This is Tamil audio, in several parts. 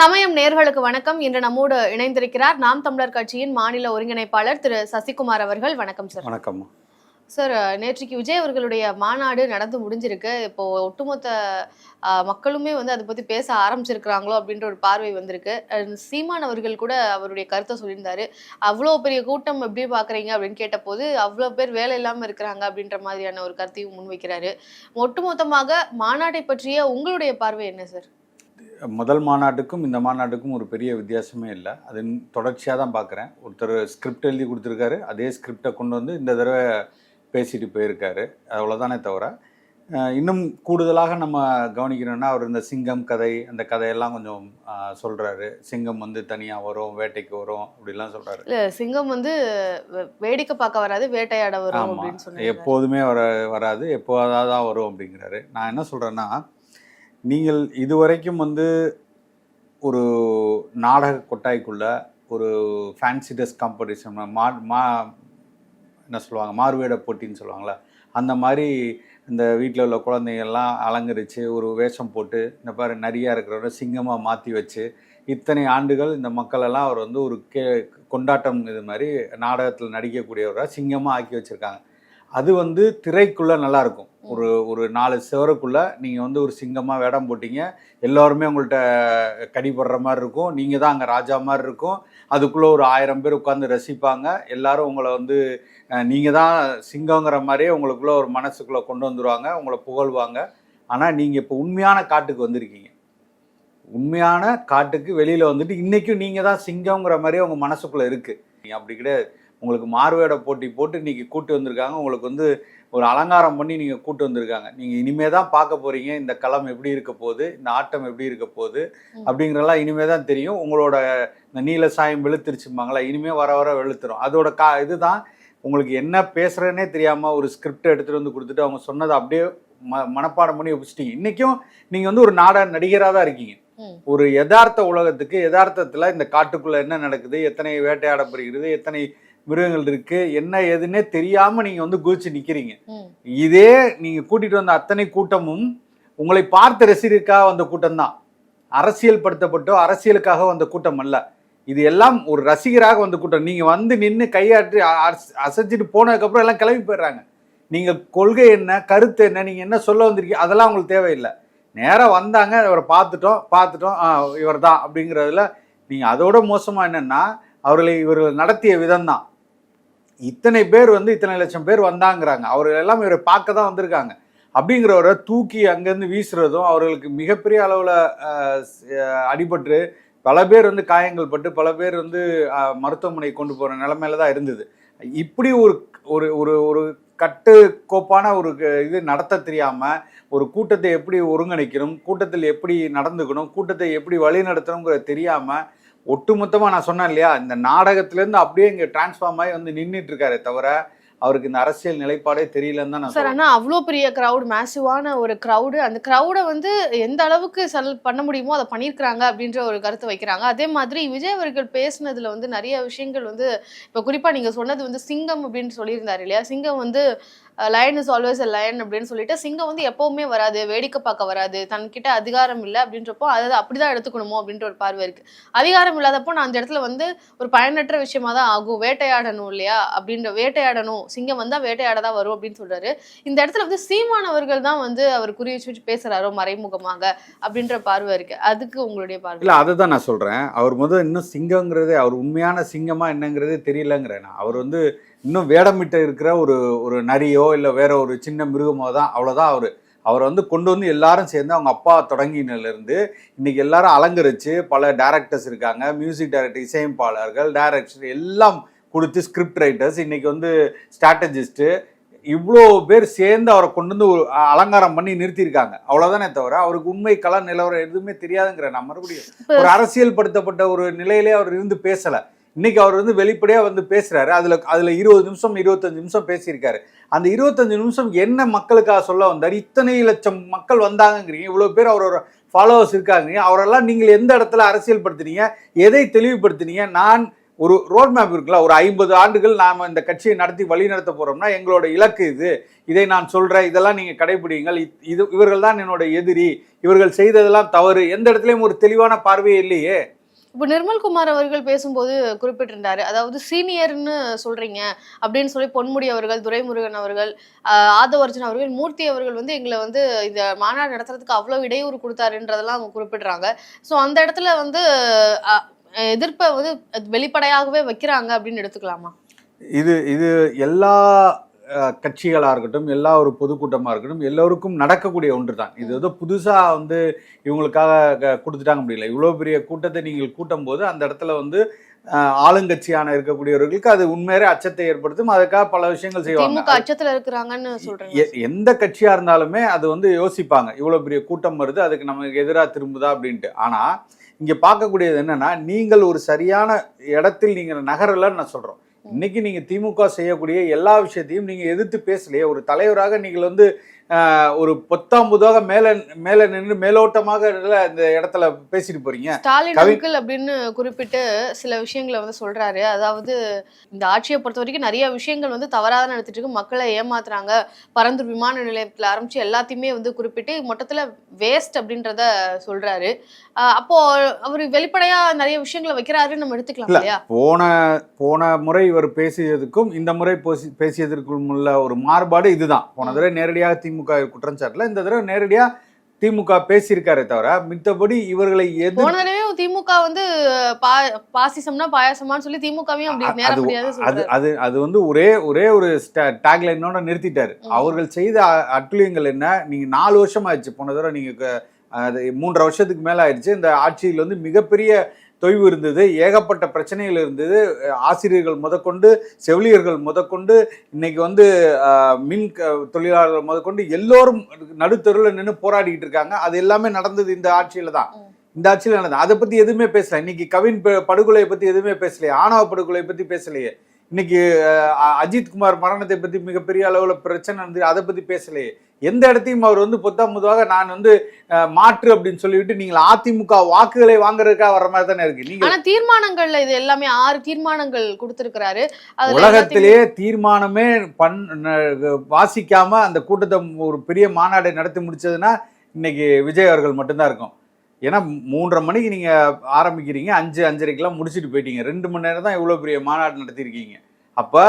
சமயம் நேர்களுக்கு வணக்கம். இன்று நம்மோடு இணைந்திருக்கிறார் நாம் தமிழர் கட்சியின் மாநில ஒருங்கிணைப்பாளர் திரு சசிகுமார் அவர்கள். வணக்கம் சார் வணக்கம். சார் நேற்றுக்கு விஜய் அவர்களுடைய மாநாடு நடந்து முடிஞ்சிருக்கு. இப்போ ஒட்டுமொத்த மக்களுமே வந்து அதை பத்தி பேச ஆரம்பிச்சிருக்கிறாங்களோ அப்படின்ற ஒரு பார்வை வந்திருக்கு. சீமான் அவர்கள் கூட அவருடைய கருத்தை சொல்லியிருந்தாரு. அவ்வளோ பெரிய கூட்டம் எப்படி பாக்குறீங்க அப்படின்னு கேட்டபோது அவ்வளோ பேர் வேலை இல்லாம இருக்கிறாங்க அப்படின்ற மாதிரியான ஒரு கருத்தையும் முன்வைக்கிறாரு. ஒட்டுமொத்தமாக மாநாட்டை பற்றிய உங்களுடைய பார்வை என்ன சார் முதல் மாநாட்டுக்கும் இந்த மாநாட்டுக்கும் ஒரு பெரிய வித்தியாசமே இல்லை. அது தொடர்ச்சியாக தான் பார்க்குறேன் ஒருத்தர் ஸ்கிரிப்ட் எழுதி கொடுத்துருக்காரு. அதே ஸ்கிரிப்டை கொண்டு வந்து இந்த தடவை பேசிட்டு போயிருக்காரு. அவ்வளோதானே தவிர இன்னும் கூடுதலாக நம்ம கவனிக்கணும்னா அவர் இந்த சிங்கம் கதை அந்த கதையெல்லாம் கொஞ்சம் சொல்கிறாரு சிங்கம் வந்து தனியாக வரும் வேட்டைக்கு வரும் அப்படிலாம் சொல்கிறாரு இல்ல சிங்கம் வந்து வேடிக்கை பார்க்க வராது வேட்டையாட வரும் ஆமாம் அப்படின்னு எப்போதுமே வர வராது. எப்போதாவது தான் வரும் அப்படிங்கிறாரு. நான் என்ன சொல்கிறேன்னா நீங்கள் இதுவரைக்கும் வந்து ஒரு நாடக கொட்டாய்க்குள்ள ஒரு ஃபேன்சி ட்ரெஸ் காம்படிஷன் மா மா என்ன சொல்லுவாங்க மாறுவேட போட்டின்னு சொல்லுவாங்களே அந்த மாதிரி இந்த வீட்டில் உள்ள குழந்தைங்கள்லாம் அலங்கரித்து ஒரு வேஷம் போட்டு இந்த பாரு நிறையா இருக்கிறவரை சிங்கமாக மாற்றி வச்சு இத்தனை ஆண்டுகள் இந்த மக்களெல்லாம் அவர் வந்து ஒரு கே கொண்டாட்டம் இது மாதிரி நாடகத்தில் நடிக்கக்கூடியவராக சிங்கமாக ஆக்கி வச்சுருக்காங்க. அது வந்து திரைக்குள்ளே நல்லாயிருக்கும் ஒரு ஒரு நாலு செவருக்குள்ளே நீங்கள் வந்து ஒரு சிங்கமாக வேடம் போட்டீங்க. எல்லோருமே உங்கள்கிட்ட கடிபடுற மாதிரி இருக்கும் நீங்கள் தான் அங்கே ராஜா மாதிரி இருக்கும் அதுக்குள்ளே ஒரு ஆயிரம் பேர் உட்காந்து ரசிப்பாங்க. எல்லாரும் உங்களை வந்து நீங்கள் தான் சிங்கங்கிற மாதிரியே உங்களுக்குள்ளே ஒரு மனசுக்குள்ளே கொண்டு வந்துருவாங்க. உங்களை புகழ்வாங்க. ஆனால் நீங்கள் இப்போ உண்மையான காட்டுக்கு வந்திருக்கீங்க. உண்மையான காட்டுக்கு வெளியில் வந்துட்டு இன்றைக்கும் நீங்கள் தான் சிங்கங்கிற மாதிரியே உங்கள் மனசுக்குள்ளே இருக்குது நீ அப்படி கிடையாது. உங்களுக்கு மாறுவேட போட்டி போட்டு இன்னைக்கு கூட்டு வந்திருக்காங்க. உங்களுக்கு வந்து ஒரு அலங்காரம் பண்ணி நீங்கள் கூட்டு வந்திருக்காங்க. நீங்கள் இனிமே தான் பார்க்க போகிறீங்க இந்த களம் எப்படி இருக்க போகுது? இந்த ஆட்டம் எப்படி இருக்க போகுது? ம். அப்படிங்கிறதெல்லாம் இனிமே தான் தெரியும். உங்களோட இந்த நீல சாயம் வெளுத்துருச்சுப்பாங்களா இனிமே வர வர வெளுத்துரும். அதோட கா இதுதான் உங்களுக்கு என்ன பேசுகிறேன்னே தெரியாமல் ஒரு ஸ்கிரிப்ட் எடுத்துகிட்டு வந்து கொடுத்துட்டு அவங்க சொன்னதை அப்படியே ம மனப்பாடம் பண்ணி வச்சுட்டீங்க. இன்றைக்கும் நீங்கள் வந்து ஒரு நாடக நடிகராக தான் இருக்கீங்க. ஒரு யதார்த்த உலகத்துக்கு யதார்த்தத்தில் இந்த காட்டுக்குள்ளே என்ன நடக்குது? எத்தனை வேட்டையாடப்படுகிறது எத்தனை மிருகங்கள் இருக்கு. என்ன ஏதுன்னே தெரியாம நீங்க வந்து குதிச்சு நிக்கிறீங்க. இதே நீங்க கூட்டிட்டு வந்த அத்தனை கூட்டமும் உங்களை பார்த்த ரசிகருக்காக வந்த கூட்டம் தான். அரசியல் படுத்தப்பட்டோ அரசியலுக்காக வந்த கூட்டம் அல்ல. இது எல்லாம் ஒரு ரசிகராக வந்த கூட்டம். நீங்க வந்து நின்று கையாற்றி அசைச்சிட்டு போனதுக்கப்புறம் எல்லாம் கிளம்பி போயிடுறாங்க. நீங்க கொள்கை என்ன கருத்து என்ன நீங்க என்ன சொல்ல வந்திருக்கீங்க அதெல்லாம் உங்களுக்கு தேவையில்லை. நேரா வந்தாங்க அவரை பார்த்துட்டோம் பார்த்துட்டோம் இவர் தான் அப்படிங்கிறதுல நீங்க அதோட மோசமா என்னன்னா அவர்களை இவர்கள் நடத்திய விதம் தான் இத்தனை பேர் வந்து இத்தனை லட்சம் பேர் வந்தாங்கிறாங்க. அவர்கள் எல்லாம் இவரை பார்க்க தான் வந்திருக்காங்க. அப்படிங்கிறவரை தூக்கி அங்கேருந்து வீசுறதும் அவர்களுக்கு மிகப்பெரிய அளவில் அடிபட்டு பல பேர் வந்து காயங்கள் பட்டு பல பேர் வந்து மருத்துவமனை கொண்டு போகிற நிலமையில தான் இருந்தது. இப்படி ஒரு ஒரு ஒரு ஒரு கட்டுக்கோப்பான ஒரு க- இது நடத்த தெரியாமல் ஒரு கூட்டத்தை எப்படி ஒருங்கிணைக்கணும் கூட்டத்தில் எப்படி நடந்துக்கணும் கூட்டத்தை எப்படி வழிநடத்தணுங்கிற தெரியாமல் ஒட்டுமொத்தமாக நான் சொன்னேன் இல்லையா இந்த நாடகத்திலேருந்து அப்படியே இங்கே டிரான்ஸ்ஃபார்ம் ஆகி வந்து நின்றுட்டு இருக்காரே தவிர அவருக்கு இந்த அரசியல் நிலைப்பாடே தெரியலன்னு தான் சார் சொல்றேன். ஆனா அவ்வளோ பெரிய கிரவுட் மேசிவான ஒரு கிரவுடு அந்த கிரவுடை வந்து எந்த அளவுக்கு செல் பண்ண முடியுமோ அதை பண்ணியிருக்கிறாங்க அப்படின்ற ஒரு கருத்து வைக்கிறாங்க அதே மாதிரி விஜய் அவர்கள் பேசுனதுல வந்து நிறைய விஷயங்கள் வந்து இப்போ குறிப்பா நீங்க சொன்னது வந்து சிங்கம் அப்படின்னு சொல்லியிருந்தாரு இல்லையா சிங்கம் வந்து lion is always a lion அப்படின்னு சொல்லிட்டு சிங்கம் வந்து எப்பவுமே வராது வேடிக்கை பார்க்க வராது. தன்கிட்ட அதிகாரம் இல்லை அப்படின்றப்போ அதை அப்படிதான் எடுத்துக்கணுமோ அப்படின்ற ஒரு பார்வை இருக்கு. அதிகாரம் இல்லாதப்போ நான் அந்த இடத்துல வந்து ஒரு பயனற்ற விஷயமா தான் ஆகும். வேட்டையாடணும் இல்லையா? அப்படின்ற வேட்டையாடணும். சிங்கம் வந்தா வேட்டையாட தான் வரும் அப்படின்னு சொல்றாரு. இந்த இடத்துல வந்து சீமானவர்கள் தான் வந்து அவர் குறி வச்சு வச்சு பேசுறாரோ மறைமுகமாக அப்படின்ற பார்வை இருக்கு. அதுக்கு உங்களுடைய பார்வை? இல்லை அதை தான் நான் சொல்கிறேன் அவர் முதல் இன்னும் சிங்கங்கிறதே அவர் உண்மையான சிங்கமா என்னங்கிறதே தெரியலங்கிறேன் நான். அவர் வந்து இன்னும் வேடமிட்டு இருக்கிற ஒரு ஒரு நரியோ இல்லை வேற ஒரு சின்ன மிருகமோ தான் அவ்வளோதான் அவர். அவர் வந்து கொண்டு வந்து எல்லாரும் சேர்ந்து அவங்க அப்பா தொடங்கினிலேருந்து இன்னைக்கு எல்லாரும் அலங்கரித்து பல டேரக்டர்ஸ் இருக்காங்க. மியூசிக் டைரக்டர் இசையமைப்பாளர்கள் டைரக்டர் எல்லாம் கொடுத்து ஸ்கிரிப்ட் ரைட்டர்ஸ் இன்னைக்கு வந்து ஸ்ட்ராட்டஜிஸ்ட்டு இவ்வளோ பேர் சேர்ந்து அவரை கொண்டு வந்து ஒரு அலங்காரம் பண்ணி நிறுத்தியிருக்காங்க. அவ்வளோதானே தவிர அவருக்கு உண்மை கல நிலவரம் எதுவுமே தெரியாதுங்கிற நான் மறுபடியும் ஒரு அரசியல் படுத்தப்பட்ட ஒரு நிலையிலே அவர் இருந்து பேசல. இன்னைக்கு அவர் வந்து வெளிப்படையாக வந்து பேசுறாரு. அதுல அதுல இருபது நிமிஷம் இருபத்தஞ்சு நிமிஷம் பேசியிருக்காரு. அந்த இருபத்தஞ்சு நிமிஷம் என்ன மக்களுக்காக சொல்ல வந்தார்? இத்தனை லட்சம் மக்கள் வந்தாங்கங்கிறீங்க. இவ்வளோ பேர் அவரோட ஃபாலோவர்ஸ் இருக்காங்க அவரெல்லாம் நீங்கள் எந்த இடத்துல அரசியல் படுத்துனீங்க எதை தெளிவுபடுத்துனீங்க? நான் ஒரு ரோட் மேப் இருக்குல்ல ஒரு ஐம்பது ஆண்டுகள் நாம் இந்த கட்சியை நடத்தி வழி நடத்த எங்களோட இலக்கு இது. இதை நான் சொல்கிறேன் இதெல்லாம் நீங்கள் கடைபிடிங்கள் இது இவர்கள் தான் என்னோட எதிரி. இவர்கள் செய்ததெல்லாம் தவறு. எந்த இடத்துலையும் ஒரு தெளிவான பார்வையே இல்லையே. இப்போ நிர்மல்குமார் அவர்கள் பேசும்போது குறிப்பிட்டிருந்தாரு. அதாவது சீனியர்னு சொல்றீங்க அப்படின்னு சொல்லி பொன்முடி அவர்கள் துரைமுருகன் அவர்கள் ஆதவர்ஜன் அவர்கள் மூர்த்தி அவர்கள் வந்து எங்களை வந்து இந்த மாநாடு நடத்துறதுக்கு அவ்வளவு இடையூறு கொடுத்தாருன்றதெல்லாம் அவங்க குறிப்பிடுறாங்க. ஸோ அந்த இடத்துல வந்து எதிர்ப்பை வந்து வெளிப்படையாகவே வைக்கிறாங்க அப்படின்னு எடுத்துக்கலாமா? இது இது எல்லா அஹ், கட்சிகளா இருக்கட்டும் எல்லா ஒரு பொதுக்கூட்டமா இருக்கட்டும் எல்லோருக்கும் நடக்கக்கூடிய ஒன்று தான் இது வந்து புதுசா வந்து இவங்களுக்காக கொடுத்துட்டாங்க முடியல. இவ்வளோ பெரிய கூட்டத்தை நீங்கள் கூட்டும் போது அந்த இடத்துல வந்து ஆளுங்கட்சியான இருக்கக்கூடியவர்களுக்கு அது உண்மையிலே அச்சத்தை ஏற்படுத்தும். அதுக்காக பல விஷயங்கள் செய்வாங்க. அச்சத்துல இருக்கிறாங்கன்னு சொல்றீங்க. எந்த கட்சியா இருந்தாலுமே அது வந்து யோசிப்பாங்க. இவ்வளவு பெரிய கூட்டம் வருது அதுக்கு நமக்கு எதிரா திரும்புதா அப்படின்ட்டு. ஆனா இங்க பார்க்கக்கூடியது என்னன்னா நீங்கள் ஒரு சரியான இடத்தில் நீங்க நகரலன்னு நான் சொல்றோம். இன்னைக்கு நீங்க திமுக செய்யக்கூடிய எல்லா விஷயத்தையும் நீங்க எதிர்த்து பேசலையே ஒரு தலைவராக நீங்கள் வந்து ஒரு பொத்தாம்புதாக மேல மேல நின்று மேலோட்டமாக இந்த இடத்துல பேசிட்டு போறீங்க. ஸ்டாலின் அப்படின்னு குறிப்பிட்டு சில விஷயங்களை வந்து சொல்றாரு. அதாவது இந்த ஆட்சியை பொறுத்த வரைக்கும் நிறைய விஷயங்கள் வந்து தவறாக தான் நடத்திட்டு இருக்கு. மக்களை ஏமாத்துறாங்க. பரந்தூர் விமான நிலையத்துல ஆரம்பிச்சு எல்லாத்தையுமே வந்து குறிப்பிட்டு மொத்தத்துல வேஸ்ட் அப்படின்றத சொல்றாரு. அப்போ அவர் வெளிப்படையா நிறைய விஷயங்களை வைக்கிறாருன்னு நம்ம எடுத்துக்கலாம் இல்ல. இல்லையா? போன போன முறை இவர் பேசியதுக்கும் இந்த முறை பேசி- பேசியதற்கும் உள்ள ஒரு மாறுபாடு இதுதான். போன தடவை நேரடியாக திமுக குற்றம் சாட்டல. இந்த தடவை நேரடியா திமுக பேசியிருக்காரே தவிர மித்தபடி இவர்களை எது போன தடவை திமுக வந்து பாசிசம்னா பாயாசமான்னு சொல்லி திமுகவையும் அப்படி நேர அது முடியாது அது அது வந்து ஒரே ஒரே ஒரு டேக்லைனோட நிறுத்திட்டாரு. அவர்கள் செய்த அட்டுழியங்கள் என்ன? நீங்க நாலு வருஷம் ஆயிடுச்சு போன தடவை நீங்க மூன்றரை வருஷத்துக்கு மேல ஆயிடுச்சு. இந்த ஆட்சியில் வந்து மிகப்பெரிய தொய்வு இருந்தது ஏகப்பட்ட பிரச்சனைகள் இருந்தது. ஆசிரியர்கள் முதற்கொண்டு செவிலியர்கள் முதற்கொண்டு இன்னைக்கு வந்து மின் தொழிலாளர்கள் முதற்கொண்டு எல்லோரும் நடுத்தருவில் நின்று போராடிக்கிட்டு இருக்காங்க. அது எல்லாமே நடந்தது இந்த ஆட்சியில தான். இந்த ஆட்சியில் நடந்தது. அதை பத்தி எதுவுமே பேசல. இன்னைக்கு கவின் படுகொலையை பத்தி எதுவுமே பேசலையே. ஆணவ படுகொலையை பத்தி பேசலையே. இன்னைக்கு அஹ், அ- அஜித் குமார் மரணத்தை பத்தி மிகப்பெரிய அளவுல பிரச்சனை வந்து அதை பத்தி பேசலையே. எந்த இடத்தையும் அவர் வந்து பொத்தாம் பொதுவாக நான் வந்து மாற்று அப்படின்னு சொல்லிவிட்டு நீங்கள் அதிமுக வாக்குகளை வாங்குறதுக்காக வர மாதிரி தானே இருக்கு. நீங்க ஆனா தீர்மானங்கள்ல இது எல்லாமே ஆறு தீர்மானங்கள் கொடுத்திருக்கிறாரு. உலகத்திலேயே தீர்மானமே பண் வாசிக்காம அந்த கூட்டத்தை ஒரு பெரிய மாநாடை நடத்தி முடிச்சதுன்னா இன்னைக்கு விஜய் அவர்கள் மட்டும்தான் இருக்கும். ஏன்னா மூன்றரை மணிக்கு நீங்க ஆரம்பிக்கிறீங்க அஞ்சு அஞ்சரைக்கெல்லாம் முடிச்சுட்டு போயிட்டீங்க. ரெண்டு மணி நேரம் தான் இவ்வளோ பெரிய மாநாடு நடத்தியிருக்கீங்க. அப்ப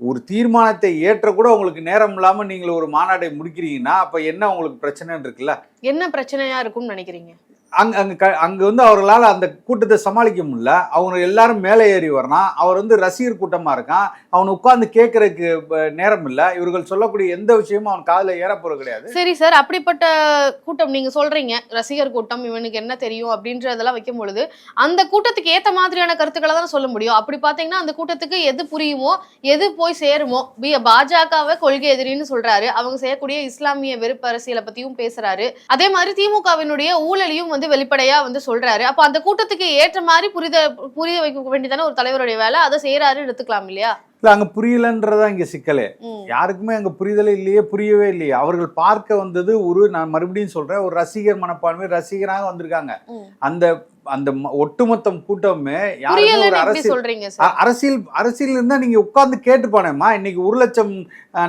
ஒரு தீர்மானத்தை ஏற்ற கூட உங்களுக்கு நேரம் இல்லாம நீங்கள் ஒரு மாநாடை முடிக்கிறீங்கன்னா அப்ப என்ன உங்களுக்கு பிரச்சனைன்னு இருக்குல்ல? என்ன பிரச்சனையா இருக்கும்னு நினைக்கிறீங்க? அங்க அங்க க- அங்க வந்து அவர்களால் அந்த கூட்டத்தை சமாளிக்க முடியல. அவங்க எல்லாரும் மேலே ஏறி வரணும் அவர் வந்து ரசிகர் கூட்டமாக இருக்கான். அவன் உட்கார்ந்து கேட்கறதுக்கு நேரம் இல்லை. இவர்கள் சொல்லக்கூடிய எந்த விஷயமும் அவன் காதில் ஏறப்போறது கிடையாது. சரி சார் அப்படிப்பட்ட கூட்டம் நீங்க சொல்றீங்க. ரசிகர் கூட்டம் இவனுக்கு என்ன தெரியும் அப்படின்றதெல்லாம் வைக்கும் பொழுது அந்த கூட்டத்துக்கு ஏத்த மாதிரியான கருத்துக்களை தான் சொல்ல முடியும். அப்படி பார்த்தீங்கன்னா அந்த கூட்டத்துக்கு எது புரியுமோ எது போய் சேருமோ பி பாஜகவை கொள்கை எதிரின்னு சொல்றாரு. அவங்க செய்யக்கூடிய இஸ்லாமிய வெறுப்பு அரசியலை பத்தியும் பேசுறாரு. அதே மாதிரி திமுகவினுடைய ஊழலையும் வந்து வெளிப்படையா வந்து சொல்றாரு. அப்ப அந்த கூட்டத்துக்கு ஏற்ற மாதிரி புரித புரிய வைக்க வேண்டியதான ஒரு தலைவருடைய வேலை. அதை செய்யறாரு எடுத்துக்கலாம் இல்லையா? இல்ல அங்க புரியலன்றதா இங்க சிக்கலே. யாருக்குமே அங்க புரிதலே இல்லையே புரியவே இல்லையே. அவர்கள் பார்க்க வந்தது ஒரு நான் மறுபடியும் சொல்றேன் ஒரு ரசிகர் மனப்பான்மை ரசிகராக வந்திருக்காங்க. அந்த அந்த ஒட்டுமொத்தம் கூட்டமே யாருமே ஒரு அரசியல் அரசியல் அரசியல் இருந்தா நீங்க உட்கார்ந்து கேட்டுப்பானேம்மா. இன்னைக்கு ஒரு லட்சம்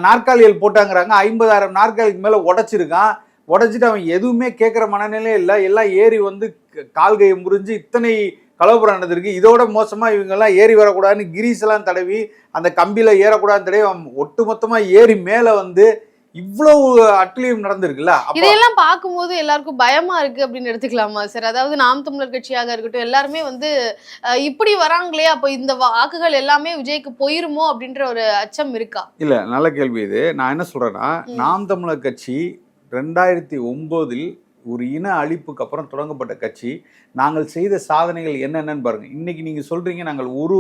நாற்காலிகள் போட்டாங்கிறாங்க. ஐம்பதாயிரம் நாற்காலிக்கு மேல உடைச்சிருக்கான். உடைச்சிட்டு அவன் எதுவுமே கேட்குற மனநிலையே இல்லை. எல்லாம் ஏறி வந்து க- கால் கையை முறிஞ்சு இத்தனை கலவரம் நடந்திருக்கு இதோட மோசமா இவங்க எல்லாம் ஏறி வரக்கூடாதுன்னு கிரீஸ் எல்லாம் தடவி அந்த கம்பியில ஏறக்கூடாதுன்னு தடவி அவன் ஒட்டுமொத்தமா ஏறி மேல வந்து இவ்வளவு அட்டுழியம் நடந்திருக்குல்ல? இதையெல்லாம் பார்க்கும்போது எல்லாருக்கும் பயமா இருக்கு அப்படின்னு எடுத்துக்கலாமா சார்? அதாவது நாம் தமிழர் கட்சியாக இருக்கட்டும் எல்லாருமே வந்து இப்படி வராங்களே அப்போ இந்த வாக்குகள் எல்லாமே விஜய்க்கு போயிருமோ அப்படின்ற ஒரு அச்சம் இருக்கா? இல்ல நல்ல கேள்வி இது. நான் என்ன சொல்றேன்னா. நாம் தமிழர் கட்சி ரெண்டாயிரத்தி ஒம்போதில் ஒரு இன அழிப்புக்கு அப்புறம் தொடங்கப்பட்ட கட்சி. நாங்கள் செய்த சாதனைகள் என்னென்னு பாருங்க. இன்னைக்கு நீங்க சொல்றீங்க நாங்கள் ஒரு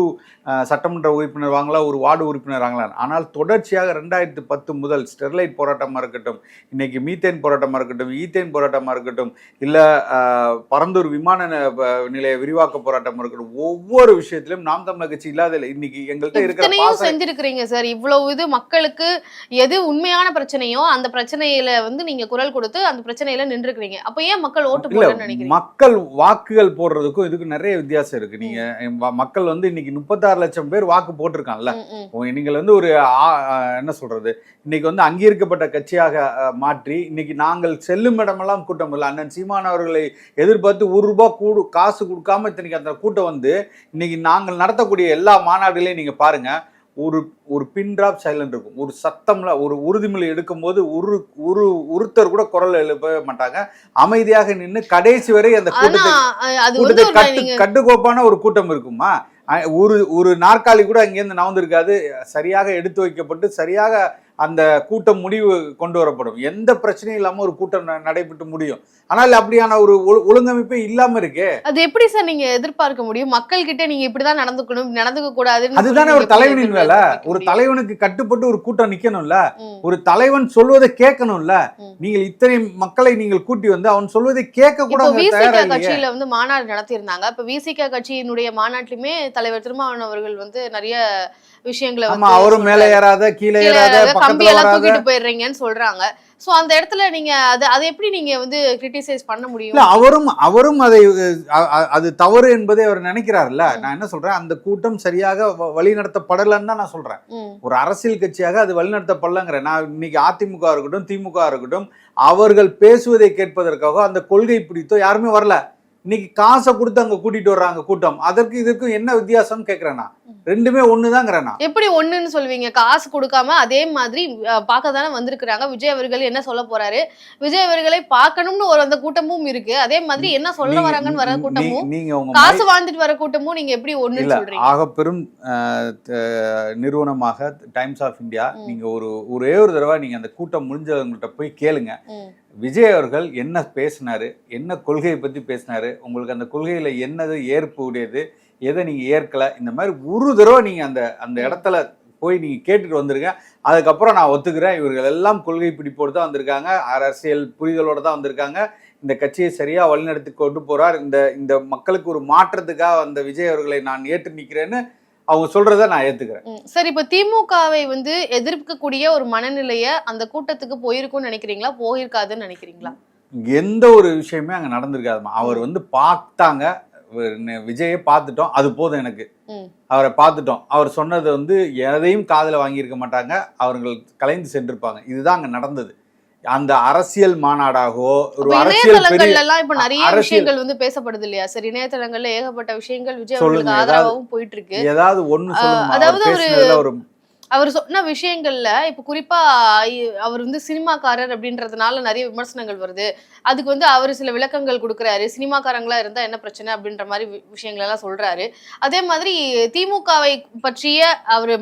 சட்டமன்ற உறுப்பினர் வாங்கலாம் ஒரு வார்டு உறுப்பினர் வாங்கலாம் ஆனால் தொடர்ச்சியாக ரெண்டாயிரத்தி பத்து முதல் ஸ்டெர்லைட் போராட்டமா இருக்கட்டும் இன்னைக்கு மீத்தேன் போராட்டமா இருக்கட்டும் ஈத்தேன் போராட்டமா இருக்கட்டும் இல்ல பரந்தூர் விமான நிலைய விரிவாக்க போராட்டமா இருக்கட்டும் ஒவ்வொரு விஷயத்திலும் நாம் தமிழர் கட்சி இல்லாத இல்லை. இன்னைக்கு எங்கள்கிட்ட இருக்கிற செஞ்சிருக்கிறீங்க சார். இவ்வளவு இது மக்களுக்கு எது உண்மையான பிரச்சனையோ அந்த பிரச்சனையில வந்து நீங்க குரல் கொடுத்து அந்த பிரச்சனையில நின்றுக்கிறீங்க. அப்ப ஏன் மக்கள் ஓட்டு போடணும்னு நினைக்கிறீங்க? மக்கள் வாக்குகள் போடுறதுக்கும் இதுக்கும் நிறைய வித்தியாசம் இருக்கு. நீங்க மக்கள் வந்து இன்னைக்கு முப்பத்தாறு லட்சம் பேர் வாக்கு போட்டிருக்காங்கல்ல? நீங்கள் வந்து ஒரு என்ன சொல்றது? இன்னைக்கு வந்து அங்கீகரிக்கப்பட்ட கட்சியாக மாற்றி இன்னைக்கு நாங்கள் செல்லும் இடமெல்லாம் கூட்டம் இல்லை. அண்ணன் சீமான் அவர்களை எதிர்பார்த்து ஒரு ரூபாய் கூடு காசு கொடுக்காம இத்தனைக்கு அந்த கூட்டம் வந்து இன்னைக்கு நாங்கள் நடத்தக்கூடிய எல்லா மாநாடுகளையும் நீங்க பாருங்க. ஒரு ஒரு பின் டிராப் சைலண்ட் இருக்கும். ஒரு சத்தம்ல ஒரு உறுதிமொழி எடுக்கும்போது ஒரு ஒரு ஒருத்தர் கூட குரல் எழுப்பவே மாட்டாங்க. அமைதியாக நின்று கடைசி வரை அந்த கூட்டத்தை கட்டு கட்டுக்கோப்பான ஒரு கூட்டம் இருக்குமா? ஒரு ஒரு நாற்காலி கூட அங்கேருந்து நவந்திருக்காது சரியாக எடுத்து வைக்கப்பட்டு சரியாக அந்த கூட்டம் முடிவு கொண்டு வரப்படும். எந்த பிரச்சனையும் இல்லாம ஒரு கூட்டம் நடைபெற்று முடியும். ஆனால் அப்படியான ஒரு ஒழு- ஒழுங்கமைப்பே இல்லாம இருக்கே. அது எப்படி சார் நீங்க எதிர்பார்க்க முடியும்? மக்கள் கிட்ட நீங்க இப்படிதான் நடந்துக்கணும் நடந்துக்க கூடாதுன்னு அதுதானே ஒரு தலைவனின் வேலை. ஒரு? தலைவனுக்கு கட்டுப்பட்டு ஒரு கூட்டம் நிக்கணும்ல. ஒரு தலைவன் சொல்வதை கேட்கணும்ல. நீங்கள் இத்தனை மக்களை நீங்கள் கூட்டி வந்து அவன் சொல்வதை கேட்க கூட விசிக கட்சியில வந்து மாநாடு நடத்தியிருந்தாங்க. இப்ப விசிக கட்சியினுடைய மாநாட்டிலுமே தலைவர் திருமாவளவன் அவர்கள் வந்து நிறைய விஷயங்களை ஆமா அவரும் மேலே. ஏறாத கீழே ஏறாத கம்பி எல்லாம் தூக்கிட்டு போயிடுறீங்கன்னு சொல்றாங்க. சோ அந்த இடத்துல நீங்க அது அதை எப்படி நீங்க வந்து கிரிட்டிசைஸ் பண்ண இல்ல முடியும் அவரும் அவரும் அதை அது தவறு என்பதை அவர் நினைக்கிறாருல்ல. நான் என்ன சொல்றேன்? அந்த கூட்டம் சரியாக வழிநடத்தப்படலைன்னு தான் நான் சொல்றேன். ஒரு அரசியல் கட்சியாக அது வழிநடத்தப்படலங்கிறேன். நான் இன்னைக்கு அதிமுக இருக்கட்டும் திமுக இருக்கட்டும் அவர்கள் பேசுவதை கேட்பதற்காக அந்த கொள்கை பிடித்தோ யாருமே வரல. இன்னைக்கு காசை கொடுத்து அங்க கூட்டிட்டு வர்றாங்க கூட்டம். அதற்கு இதற்கும் என்ன வித்தியாசம்னு கேக்குறேன்? ரெண்டுமே ஒண்ணுதாங்கிறேன்? நான் எப்படி ஒண்ணுன்னு சொல்லுவீங்க காசு கொடுக்காம அதே மாதிரி பார்க்க தானே வந்திருக்கிறாங்க. விஜய் அவர்கள் என்ன சொல்ல போறாரு? விஜய் அவர்களை பார்க்கணும்னு ஒரு அந்த கூட்டமும் இருக்கு. அதே மாதிரி என்ன சொல்ல வராங்கன்னு வர கூட்டமும் நீங்க உங்க காசு வாழ்ந்துட்டு வர கூட்டமும் நீங்க எப்படி ஒண்ணுன்னு இல்ல சொல்றீங்க? ஆக பெரும் நிறுவனமாக டைம்ஸ் ஆஃப் இந்தியா. நீங்க ஒரு ஒரே ஒரு தடவை நீங்க அந்த கூட்டம் முடிஞ்சவங்கள்ட்ட போய் கேளுங்க. விஜய் அவர்கள் என்ன பேசினார்? என்ன கொள்கையை பற்றி பேசினார்? உங்களுக்கு அந்த கொள்கையில் என்னது ஏற்பு உடையது? எதை நீங்கள் ஏற்கலை? இந்த மாதிரி ஒரு தடவை நீங்கள் அந்த அந்த இடத்துல போய் நீங்கள் கேட்டுட்டு வந்துருங்க. அதுக்கப்புறம் நான் ஒத்துக்கிறேன். இவர்கள் எல்லாம் கொள்கை பிடிப்போடு தான் வந்திருக்காங்க. அரசியல் புரிதலோடு தான் வந்திருக்காங்க. இந்த கட்சியை சரியாக வழிநடத்தி கொண்டு போகிறார் இந்த இந்த மக்களுக்கு ஒரு மாற்றத்துக்காக அந்த விஜய் அவர்களை நான் ஏற்று நிற்கிறேன்னு அவங்க சொல்றதை நான் ஏத்துக்கிறேன். சரி இப்ப திமுகவை வந்து எதிர்க்கக்கூடிய ஒரு மனநிலைய அந்த கூட்டத்துக்கு போயிருக்கும்னு நினைக்கிறீங்களா? போயிருக்காதுன்னு நினைக்கிறீங்களா? எந்த ஒரு விஷயமே அங்க நடந்திருக்காதுமா. அவர் வந்து பார்த்தாங்க. விஜயை பார்த்துட்டோம். அது போதும் எனக்கு. அவரை பார்த்துட்டோம். அவர் சொன்னது வந்து எதையும் காதுல வாங்கியிருக்க மாட்டாங்க. அவர்கள் கலைந்து சென்றிருப்பாங்க. இதுதான் அங்க நடந்தது. அந்த அரசியல் மாநாடாகவோ ஒரு அரசியல் எல்லாம் இப்ப நிறைய விஷயங்கள் வந்து பேசப்படுது இல்லையா? சரி இணையதளங்கள்ல ஏகப்பட்ட விஷயங்கள் விஜய் சொல்லுங்க, அவர்களுக்கு ஆதரவாகவும் போயிட்டு இருக்கு ஏதாவது ஒண்ணு அதாவது ஒரு அவர் சொன்ன விஷயங்கள்ல இப்ப குறிப்பா அவர் வந்து சினிமாக்காரர் அப்படின்றதுனால நிறைய விமர்சனங்கள் வருது. அதுக்கு வந்து அவர் சில விளக்கங்கள் கொடுக்குறாரு. சினிமாக்காரங்களா இருந்தா என்ன பிரச்சனை அப்படின்ற மாதிரி வி- விஷயங்கள் எல்லாம் சொல்றாரு. அதே மாதிரி திமுகவை பற்றிய அவர்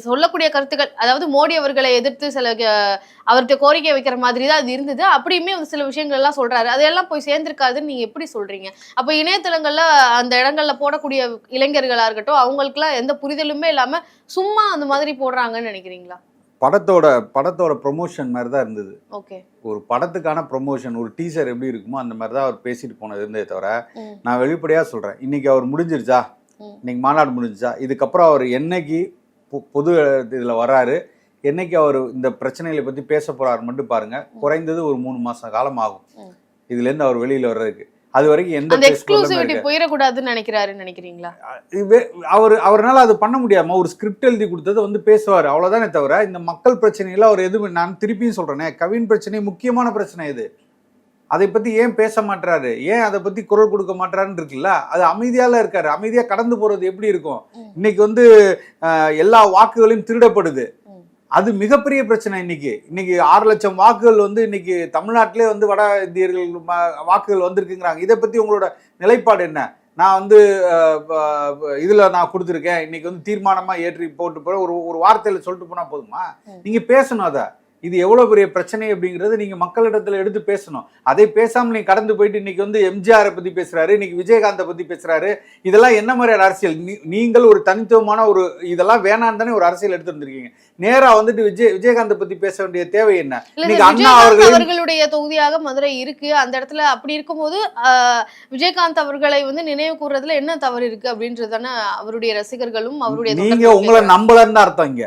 சொல்லக்கூடிய கருத்துக்கள் அதாவது மோடி அவர்களை எதிர்த்து சில க- அவர்கிட்ட கோரிக்கை வைக்கிற மாதிரி தான் அது இருந்தது. அப்படியுமே வந்து சில விஷயங்கள் எல்லாம் சொல்றாரு. அதையெல்லாம் போய் சேர்ந்திருக்காதுன்னு நீங்க எப்படி சொல்றீங்க? அப்ப இணையதளங்கள்ல அந்த இடங்கள்ல போடக்கூடிய இளைஞர்களா இருக்கட்டும் அவங்களுக்குலாம் எந்த புரிதலுமே இல்லாம சும்மா அந்த மாதிரி போடுறாங்கன்னு நினைக்கிறீங்களா? படத்தோட படத்தோட ப்ரொமோஷன் மாதிரி தான் இருந்தது. ஓகே. ஒரு படத்துக்கான ப்ரொமோஷன் ஒரு டீசர் எப்படி இருக்குமோ அந்த மாதிரி தான் அவர் பேசிட்டு போனது இருந்தே தவிர. நான் வெளிப்படையாக சொல்கிறேன் இன்னைக்கு அவர் முடிஞ்சிருச்சா. இன்னைக்கு மாநாடு முடிஞ்சிச்சா இதுக்கப்புறம் அவர் என்னைக்கு பொது இதில் வராரு என்னைக்கு அவர் இந்த பிரச்சனைகளை பற்றி பேச போறாரு மட்டும் பாருங்க குறைந்தது ஒரு மூணு மாசம் காலம் ஆகும். இதுலேருந்து அவர் வெளியில் வர்றதுக்கு. அது வரைக்கும் எந்த அந்த எக்ஸ்க்ளூசிவிட்டி. போயிடக்கூடாதுன்னு நினைக்கிறாருன்னு நினைக்கிறீங்களா? அவர் அவரால் அது பண்ண முடியாம ஒரு ஸ்கிரிப்ட் எழுதி கொடுத்ததை வந்து பேசுவார். அவ்வளோதானே தவிர இந்த மக்கள் பிரச்சனையில அவர் எதுவும் நான் திருப்பியும் சொல்றேனே கவின் பிரச்சனை முக்கியமான பிரச்சனை இது. அதை பத்தி ஏன் பேச மாட்டாரு ஏன் அதை பத்தி குரல் கொடுக்க மாட்டாருன்னு இருக்குல்ல? அது அமைதியால இருக்காரு. அமைதியா கடந்து போறது எப்படி இருக்கும். இன்னைக்கு வந்து எல்லா வாக்குகளையும் திருடப்படுது. அது மிகப்பெரிய பிரச்சனை இன்னைக்கு. இன்னைக்கு ஆறு லட்சம் வாக்குகள் வந்து இன்னைக்கு தமிழ்நாட்டிலே வந்து வட இந்தியர்கள் வாக்குகள் வந்திருக்குங்கிறாங்க. இதை பத்தி உங்களோட நிலைப்பாடு என்ன? நான் வந்து இதுல நான் கொடுத்துருக்கேன். இன்னைக்கு வந்து தீர்மானமா ஏற்றி போட்டு போற ஒரு ஒரு வார்த்தையில சொல்லிட்டு போனா போதுமா. நீங்க பேசணும் அதை. இது எவ்வளவு பெரிய பிரச்சனை அப்படிங்கிறது நீங்க மக்களிடத்துல எடுத்து பேசணும். அதை பேசாம நீங்க கடந்து போயிட்டு இன்னைக்கு வந்து எம்ஜிஆரை பத்தி பேசுறாரு இன்னைக்கு விஜயகாந்தை பத்தி பேசுறாரு. இதெல்லாம் என்ன மாதிரியான அரசியல்? நீ- நீங்கள் ஒரு தனித்துவமான ஒரு இதெல்லாம் வேணான்னு தானே ஒரு அரசியல் எடுத்து வந்திருக்கீங்க. நேரா வந்துட்டு விஜய் விஜயகாந்தை பத்தி பேச வேண்டிய தேவை என்ன? இன்னைக்கு அண்ணா அவர்களுடைய தொகுதியாக மதுரை இருக்கு. அந்த இடத்துல அப்படி இருக்கும்போது விஜயகாந்த் அவர்களை வந்து நினைவு கூறுறதுல என்ன தவறு இருக்கு அப்படின்றது தானே அவருடைய ரசிகர்களும் அவருடைய நீங்க உங்களை. நம்பலன்னு தான் அர்த்தம் இங்க.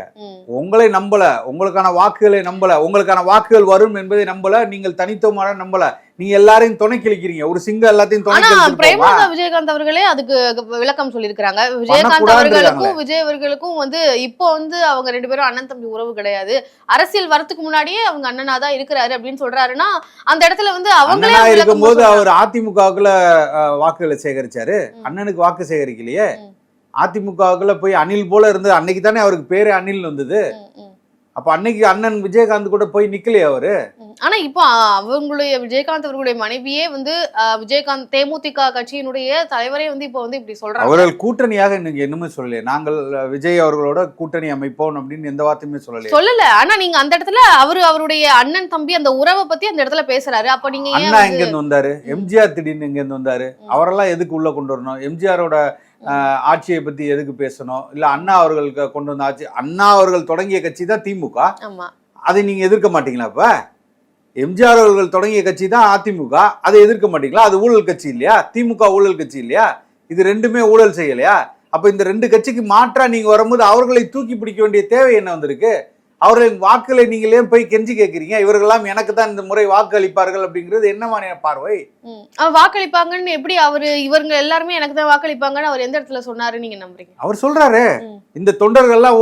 உங்களை நம்பல. உங்களுக்கான வாக்குகளை நம்பல நம்பல. உங்களுக்கான வாக்குகள் வரும் என்பதை நம்பல. நீங்கள் தனித்துவமான நம்பல. நீங்க எல்லாரையும் துணை கிழிக்கிறீங்க ஒரு சிங்கம் எல்லாத்தையும் துணை? பிரேமலதா விஜயகாந்த் அவர்களே அதுக்கு விளக்கம் சொல்லியிருக்கிறாங்க. விஜயகாந்த் அவர்களுக்கும் விஜய் அவர்களுக்கும் வந்து இப்போ வந்து அவங்க ரெண்டு பேரும் அண்ணன் தம்பி உறவு கிடையாது. அரசியல் வரதுக்கு முன்னாடியே அவங்க அண்ணனா தான் இருக்கிறாரு அப்படின்னு சொல்றாருன்னா அந்த இடத்துல வந்து அவங்களே இருக்கும்போது. அவர் அதிமுகவுக்குள்ள வாக்குகளை சேகரிச்சாரு. அண்ணனுக்கு வாக்கு சேகரிக்கலையே. அதிமுகவுக்குள்ள போய் அணில் போல இருந்து அன்னைக்கு தானே அவருக்கு பேரே அணில் வந்தது. அப்ப அன்னைக்கு அண்ணன் விஜயகாந்த் கூட போய் நிக்கலையே அவரு. ஆனா இப்போ அவங்களுடைய விஜயகாந்த் அவர்களுடைய மனைவியே வந்து விஜயகாந்த் தேமுதிக கட்சியினுடைய தலைவரே வந்து இப்போ வந்து இப்படி சொல்றாங்க. அவர்கள் கூட்டணியாக இன்னைக்கு என்னமே சொல்லலையே. நாங்கள் விஜய் அவர்களோட கூட்டணி அமைப்போம் அப்படின்னு எந்த வார்த்தையுமே சொல்லலையே. சொல்லல. ஆனா நீங்க அந்த இடத்துல அவரு அவருடைய அண்ணன் தம்பி அந்த உறவை பத்தி அந்த இடத்துல பேசுறாரு. அப்ப நீங்க அண்ணா எங்க இருந்து வந்தாரு? எம்ஜிஆர் திடீர்னு எங்க இருந்து வந்தாரு. அவரெல்லாம் எதுக்கு உள்ள கொண்டு வரணும்? எம்ஜிஆரோட ஆட்சியை பத்தி எதுக்கு பேசணும்? இல்ல அண்ணா அவர்களுக்கு கொண்டு வந்த ஆட்சி அண்ணா அவர்கள் தொடங்கிய கட்சி தான் திமுக. அதை நீங்க எதிர்க்க மாட்டீங்களா அப்ப? எம்ஜிஆர் அவர்கள் தொடங்கிய கட்சி தான் அதிமுக. அதை எதிர்க்க மாட்டீங்களா? அது ஊழல் கட்சி இல்லையா? திமுக ஊழல் கட்சி இல்லையா? இது ரெண்டுமே ஊழல் செய்யலையா அப்ப இந்த ரெண்டு கட்சிக்கு மாற்றா நீங்க வரும்போது அவர்களை தூக்கி பிடிக்க வேண்டிய தேவை என்ன வந்திருக்கு? அவர்களின் வாக்குகளை நீங்களே போய் கெஞ்சி கேட்குறீங்க இவர்களெல்லாம் எனக்கு தான் இந்த முறை வாக்கு அளிப்பார்கள் அப்படிங்கிறது என்ன மாதிரியான பார்வை? வாக்களிப்பாங்கன்னு எப்படி அவரு இவங்க எல்லாருமே எனக்கு தான் வாக்களிப்பாங்கன்னு அவர் எந்த இடத்துல சொன்னாரு நீங்க நம்புறீங்க? அவர் சொல்றாரு. இந்த தொண்டர்கள்லாம்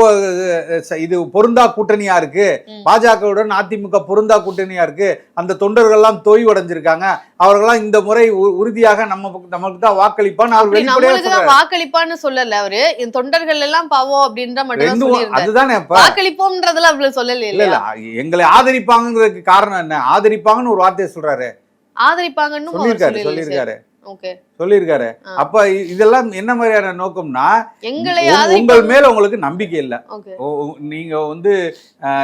இது பொருந்தா கூட்டணியா இருக்கு. பாஜகவுடன் அதிமுக பொருந்தா கூட்டணியா இருக்கு. அந்த தொண்டர்கள்லாம் தொய்வடைஞ்சிருக்காங்க. அவர்கள்லாம் இந்த முறை உறுதியாக நம்ம நமக்கு தான் வாக்களிப்பான்னு அவர். வாக்களிப்பான்னு சொல்லல அவரு. இந்த தொண்டர்கள் எல்லாம் பாவம் அப்படின்ற மட்டும் அதுதானே வாக்களிப்போம்ன்றதுல அவ்வளவு சொல்லல இல்ல எங்களை ஆதரிப்பாங்கிறதுக்கு காரணம் என்ன? ஆதரிப்பாங்கன்னு ஒரு வார்த்தையை சொல்றாரு. ஆதரிப்பாங்கன்னு சொல்லியிருக்காரு சொல்லியிருக்காரு. சொல்லியிருக்காரு. அப்ப இதெல்லாம் என்ன மாதிரியான நோக்கம்னா உங்கள் மேல உங்களுக்கு நம்பிக்கை இல்ல. நீங்க வந்து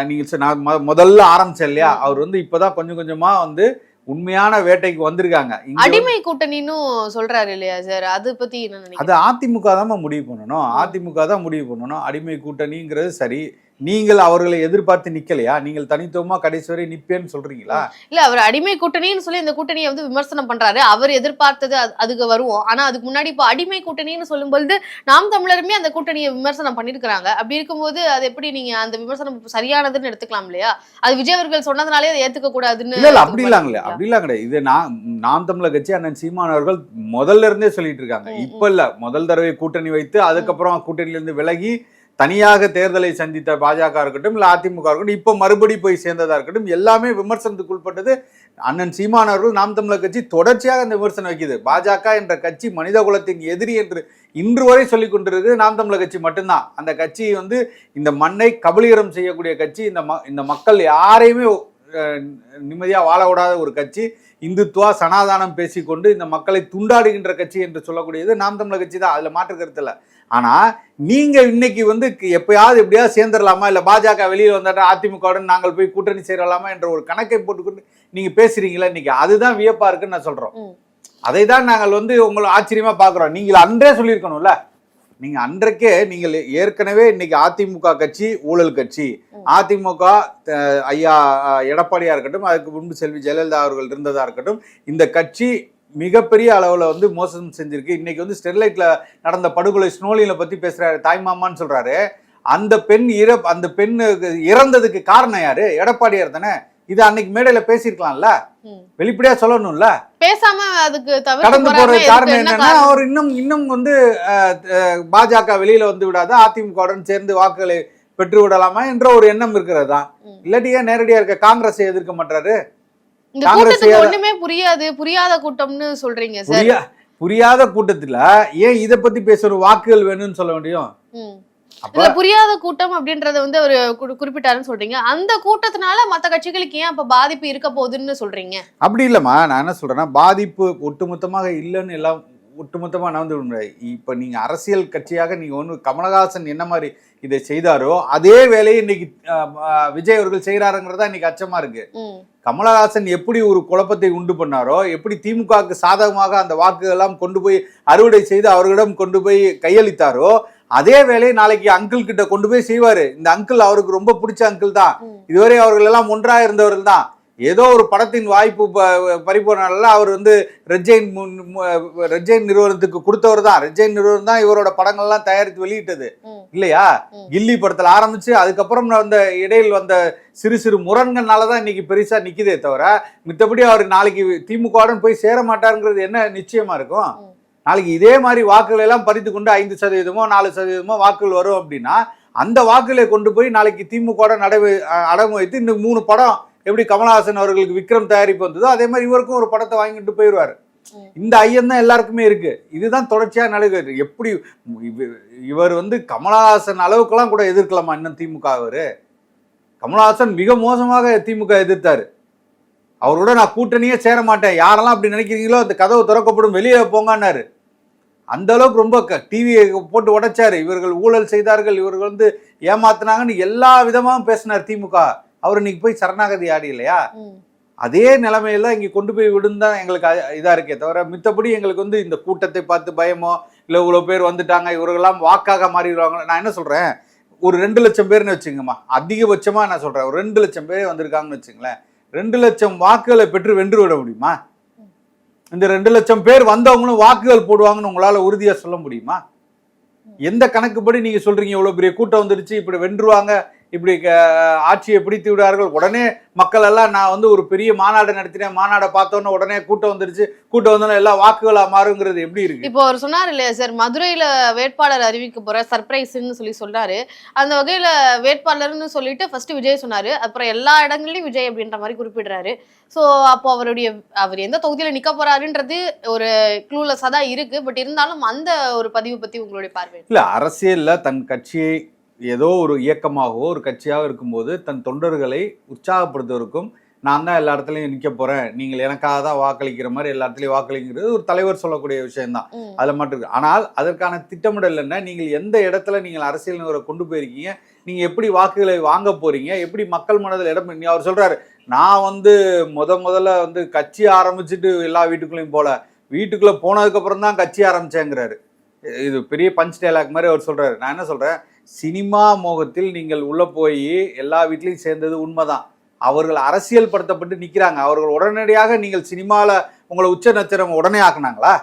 நீங்க நான் முதல்ல ஆரம்பிச்சேன் இல்லையா. அவர் வந்து இப்பதான் கொஞ்சம் கொஞ்சமா வந்து உண்மையான வேட்டைக்கு வந்திருக்காங்க. அடிமை கூட்டணின்னு சொல்றாரு இல்லையா சார்? அது பத்தி என்ன அது அதிமுக தான் முடிவு பண்ணணும். அதிமுக தான் முடிவு பண்ணணும். அடிமை கூட்டணிங்கிறது சரி. நீங்கள் அவர்களை எதிர்பார்த்து நிக்கலையா? நீங்கள் தனித்துவமா கடைசி வரை நிப்பேன்னு சொல்றீங்களா? இல்ல அவர் அடிமை கூட்டணின்னு சொல்லி இந்த கூட்டணியை வந்து விமர்சனம் பண்றாரு. அவர் எதிர்பார்த்தது அது- அதுக்கு வருவோம். ஆனா அதுக்கு முன்னாடி இப்போ அடிமை கூட்டணின்னு சொல்லும்பொழுது நாம் தமிழருமே அந்த கூட்டணியை விமர்சனம் பண்ணிருக்காங்க அப்படி இருக்கும்போது அது எப்படி நீங்க அந்த விமர்சனம் சரியானதுன்னு எடுத்துக்கலாம் இல்லையா? அது விஜய் அவர்கள் சொன்னதுனாலே அதை ஏத்துக்க கூடாதுன்னு இல்ல அப்படி இல்லாங்களே மாட்டீங்களா? அப்படிலாம் கிடையாது இது நான் நாம் தமிழர் கட்சி அண்ணன் சீமான் அவர்கள் முதல்ல இருந்தே சொல்லிட்டு இருக்காங்க. இப்ப இல்ல முதல் தடவை கூட்டணி வைத்து அதுக்கப்புறம் கூட்டணியில இருந்து விலகி தனியாக தேர்தலை சந்தித்த பாஜக இருக்கட்டும் இல்லை அதிமுக இருக்கட்டும் இப்போ மறுபடி போய் சேர்ந்ததாக இருக்கட்டும் எல்லாமே விமர்சனத்துக்கு உட்பட்டது அண்ணன் சீமான் அவர்கள் நாம் தமிழர் கட்சி தொடர்ச்சியாக அந்த விமர்சனம் வைக்குது. பாஜக என்ற கட்சி மனித குலத்தின் எதிரி என்று இன்று வரை சொல்லிக் கொண்டிருக்கு நாம் தமிழர் கட்சி மட்டும்தான். அந்த கட்சி வந்து இந்த மண்ணை கபலீகரம் செய்யக்கூடிய கட்சி இந்த ம இந்த மக்கள் யாரையுமே நிம்மதியாக நிம்மதியா வாழ விடாத ஒரு கட்சி. இந்துத்துவா சனாதானம் பேசிக்கொண்டு இந்த மக்களை துண்டாடுகின்ற கட்சி என்று சொல்லக்கூடியது நாம் தமிழர் கட்சி தான். அதில் மாற்று கருத்து இல்ல ஆனா நீங்க இன்னைக்கு வந்து எப்பயாவது எப்படியாவது சேர்ந்துடலாமா இல்ல பாஜக வெளியே வந்தாட்டா அதிமுகவுடன் நாங்கள் போய் கூட்டணி சேரலாமா? என்ற ஒரு கணக்கை போட்டுக்கொண்டு நீங்க பேசுறீங்களா இன்னைக்கு? அதுதான் வியப்பா இருக்குன்னு நான் சொல்றோம். ம். அதை தான் நாங்கள் வந்து உங்களை ஆச்சரியமா பாக்குறோம் நீங்கள் அன்றே சொல்லியிருக்கணும்ல. நீங்க அன்றைக்கே நீங்கள் ஏற்கனவே இன்னைக்கு அதிமுக கட்சி ஊழல் கட்சி. அதிமுக ஐயா அஹ், எடப்பாடியா இருக்கட்டும் அதுக்கு முன்பு செல்வி ஜெயலலிதா அவர்கள் இருந்ததா இருக்கட்டும் இந்த கட்சி மிகப்பெரிய அளவுல வந்து மோசம் செஞ்சிருக்கு. இன்னைக்கு வந்து ஸ்டெர்லைட்ல நடந்த படுகொலை ஸ்னோலியில பத்தி பேசுறாரு தாய்மாமான்னு சொல்றாரு. அந்த பெண் இற அந்த பெண் இறந்ததுக்கு காரணம் யாரு? எடப்பாடியார் தானே. இது அன்னைக்கு மேடையில பேசியிருக்கலாம்ல? ம். வெளிப்படையா சொல்லணும்ல? பேசாம அதுக்கு கடந்து எதுக்கு காரணம் என்ன என்னன்னா? அவர் இன்னும் இன்னும் வந்து பாஜக வெளியில வந்து விடாத அதிமுகவுடன் சேர்ந்து வாக்குகளை பெற்று விடலாமா என்ற ஒரு எண்ணம் இருக்கிறதா. இல்லாட்டி ஏன் நேரடியா இருக்க காங்கிரஸை எதிர்க்க மாட்டாரு. இந்த கூட்டத்துக்கு ஒண்ணுமே புரியாது புரியாத கூட்டம்னு சொல்றீங்க சார் புரியா புரியாத கூட்டத்துல ஏன் இத பத்தி பேசுற வாக்குகள் வேணும்னு சொல்ல முடியும்? இல்ல புரியாத கூட்டம் அப்படின்றத வந்து அவர் குறி- குறிப்பிட்டாருன்னு சொல்றீங்க. அந்த கூட்டத்தினால மத்த கட்சிகளுக்கு ஏன் அப்ப பாதிப்பு இருக்க போகுதுன்னு சொல்றீங்க? அப்படி இல்லைம்மா நான் என்ன சொல்றேன்னா பாதிப்பு ஒட்டுமொத்தமாக இல்லைன்னு எல்லாம் ஒட்டுமொத்தமா நான் வந்து விட முடியாது. இப்ப நீங்க அரசியல் கட்சியாக நீங்க ஒன்று கமலஹாசன் என்ன மாதிரி இதை செய்தாரோ அதே வேலையை இன்னைக்கு விஜய் அவர்கள் செய்யறாருங்கிறதா இன்னைக்கு அச்சமா இருக்கு. கமலஹாசன் எப்படி ஒரு குழப்பத்தை உண்டு பண்ணாரோ எப்படி திமுகவுக்கு சாதகமாக அந்த வாக்குகளெல்லாம் கொண்டு போய் அறுவடை செய்து அவர்களிடம் கொண்டு போய் கையளித்தாரோ அதே வேலையை நாளைக்கு அங்கிள் கிட்ட கொண்டு போய் செய்வாரு இந்த அங்கிள் அவருக்கு ரொம்ப பிடிச்ச அங்கிள் தான். இதுவரை அவர்கள் எல்லாம் ஒன்றா இருந்தவர்கள் தான் ஏதோ ஒரு படத்தின் வாய்ப்பு பறிப்போனால அவர் வந்து மு- ரெஜைன் நிறுவனத்துக்கு கொடுத்தவர் தான் ரெஜைன் நிறுவனம் தான் இவரோட படங்கள்லாம் தயாரித்து வெளியிட்டது. இல்லையா. கில்லி படத்துல ஆரம்பிச்சு அதுக்கப்புறம் வந்த இடையில் வந்த சிறு சிறு முரண்கள்னால தான் இன்னைக்கு பெருசா நிக்குதே தவிர மித்தபடி அவர் நாளைக்கு திமுகவுடன் போய் சேர மாட்டாருங்கிறது என்ன நிச்சயமா இருக்கும். நாளைக்கு இதே மாதிரி வாக்குகளை எல்லாம் பறித்து கொண்டு ஐந்து சதவீதமோ நாலு சதவீதமோ வாக்குகள் வரும் அப்படின்னா அந்த வாக்குகளை கொண்டு போய் நாளைக்கு திமுக நடவு அடகு வைத்து இன்னும் மூணு படம் எப்படி கமலஹாசன் அவர்களுக்கு விக்ரம் தயாரிப்பு வந்ததோ அதே மாதிரி இவருக்கும் ஒரு படத்தை வாங்கிட்டு போயிடுவார். இந்த ஐயம் தான் எல்லாருக்குமே இருக்கு. இதுதான் தொடர்ச்சியா நடக்குது. எப்படி இவ- இவர் வந்து கமலஹாசன் அளவுக்கெல்லாம் கூட எதிர்க்கலாமா இன்னும் திமுக அவரு. கமலஹாசன் மிக மோசமாக திமுக எதிர்த்தாரு. அவரோட நான் கூட்டணியே சேர மாட்டேன். யாரெல்லாம் அப்படி நினைக்கிறீங்களோ அந்த கதவு திறக்கப்படும் வெளியே போங்கன்னாரு. அந்த அளவுக்கு ரொம்ப டிவியை போட்டு உடைச்சாரு. இவர்கள் ஊழல் செய்தார்கள் இவர்கள் வந்து ஏமாத்துனாங்கன்னு எல்லா விதமாகவும் பேசினார் திமுக. அவர் இன்னைக்கு போய் சரணாகதி ஆடி இல்லையா. அதே நிலைமையில இங்க கொண்டு போய் விடுன்னு தான் எங்களுக்கு அ- இதா இருக்கே தவிர மித்தபடி எங்களுக்கு வந்து இந்த கூட்டத்தை பார்த்து பயமோ இல்ல இவ்வளவு பேர் வந்துட்டாங்க இவர்களெல்லாம் வாக்காக மாறிடுவாங்க நான் என்ன சொல்றேன்? ஒரு ரெண்டு லட்சம் பேர்னு வச்சுங்கம்மா. அதிகபட்சமா நான் சொல்றேன். ஒரு ரெண்டு லட்சம் பேர் வந்திருக்காங்கன்னு வச்சுங்களேன். ரெண்டு லட்சம் வாக்குகளை பெற்று வென்று விட முடியுமா? இந்த ரெண்டு லட்சம் பேர் வந்தவங்களும் வாக்குகள் போடுவாங்கன்னு உங்களால உறுதியா சொல்ல முடியுமா? எந்த கணக்குப்படி நீங்க சொல்றீங்க? இவ்வளவு பெரிய கூட்டம் வந்துருச்சு இப்படி வென்றுவாங்க இப்படி ஆட்சியை பிடித்து விடார்கள் உடனே மக்கள் எல்லாம் நான் வந்து ஒரு பெரிய மாநாடு நடத்தினேன். மாநாடை பார்த்தோன்னே உடனே கூட்டம் வந்துருச்சு. கூட்டம் வந்தோன்னே எல்லாம் வாக்குகளா மாறுங்கிறது எப்படி இருக்கு? இப்போ அவர் சொன்னார் இல்லையா சார் மதுரையில வேட்பாளர் அறிவிக்க போற சர்ப்ரைஸ்ன்னு சொல்லி சொன்னாரு அந்த வகையில வேட்பாளர்னு சொல்லிட்டு ஃபர்ஸ்ட் விஜய் சொன்னாரு. அப்புறம் எல்லா இடங்கள்லயும் விஜய் அப்படின்ற மாதிரி குறிப்பிடுறாரு. சோ அப்போ அவருடைய அவர் எந்த தொகுதியில நிக்க போறாருன்றது ஒரு க்ளூலெஸ்ஸா தான் இருக்கு. பட் இருந்தாலும் அந்த ஒரு பதிவு பத்தி உங்களுடைய பார்வை இல்ல அரசியல்ல தன் கட்சியை ஏதோ ஒரு இயக்கமாகவோ ஒரு கட்சியாக இருக்கும்போது தன் தொண்டர்களை உற்சாகப்படுத்துவதற்கும் நான் தான் எல்லா இடத்துலையும் நிற்க போறேன். நீங்கள் எனக்காக தான் வாக்களிக்கிற மாதிரி எல்லா இடத்துலையும் வாக்களிக்கிறது ஒரு தலைவர் சொல்லக்கூடிய விஷயம்தான். அதில் மட்டும் இருக்கு. ஆனால் அதற்கான திட்டமிடல் என்ன? நீங்கள் எந்த இடத்துல நீங்கள் அரசியல் நிலவரை கொண்டு போயிருக்கீங்க? நீங்கள் எப்படி வாக்குகளை வாங்க போறீங்க? எப்படி மக்கள் மனதில் இடம் நீ அவர் சொல்றாரு நான் வந்து முத முதல்ல வந்து கட்சி ஆரம்பிச்சுட்டு எல்லா வீட்டுக்குள்ளேயும் போல வீட்டுக்குள்ள போனதுக்கு அப்புறம் தான் கட்சி ஆரம்பிச்சேங்கிறாரு. இது பெரிய பஞ்ச் டைலாக் மாதிரி அவர் சொல்றாரு. நான் என்ன சொல்றேன்? சினிமா மோகத்தில் நீங்கள் உள்ள போய் எல்லா வீட்லயும் சேர்ந்தது உண்மைதான். அவர்கள் அரசியல் படுத்தப்பட்டு நிக்கிறாங்க. அவர்கள் உடனடியாக நீங்கள் சினிமால உங்களை உச்ச நட்சத்திரம் உடனே ஆக்குனாங்களா.